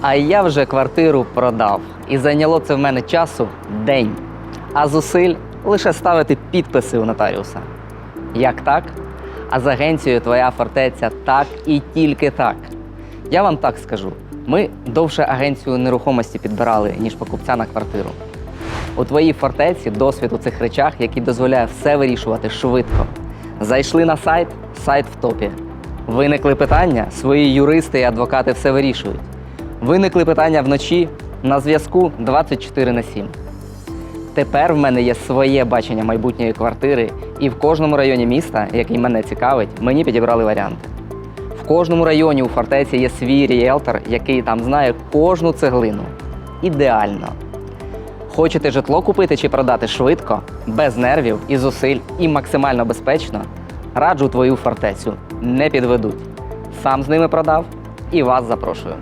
А я вже квартиру продав. І зайняло це в мене часу день. А зусиль лише ставити підписи у нотаріуса. Як так? А з агенцією твоя фортеця так і тільки так. Я вам так скажу: ми довше агенцію нерухомості підбирали, ніж покупця на квартиру. У твоїй фортеці досвід у цих речах, який дозволяє все вирішувати швидко. Зайшли на сайт, сайт в топі. Виникли питання, свої юристи і адвокати все вирішують. Виникли питання вночі на зв'язку 24 на 7. Тепер в мене є своє бачення майбутньої квартири, і в кожному районі міста, який мене цікавить, мені підібрали варіанти. В кожному районі у фортеці є свій ріелтор, який там знає кожну цеглину. Ідеально. Хочете житло купити чи продати швидко, без нервів і зусиль і максимально безпечно? Раджу твою фортецю. Не підведуть. Сам з ними продав і вас запрошую.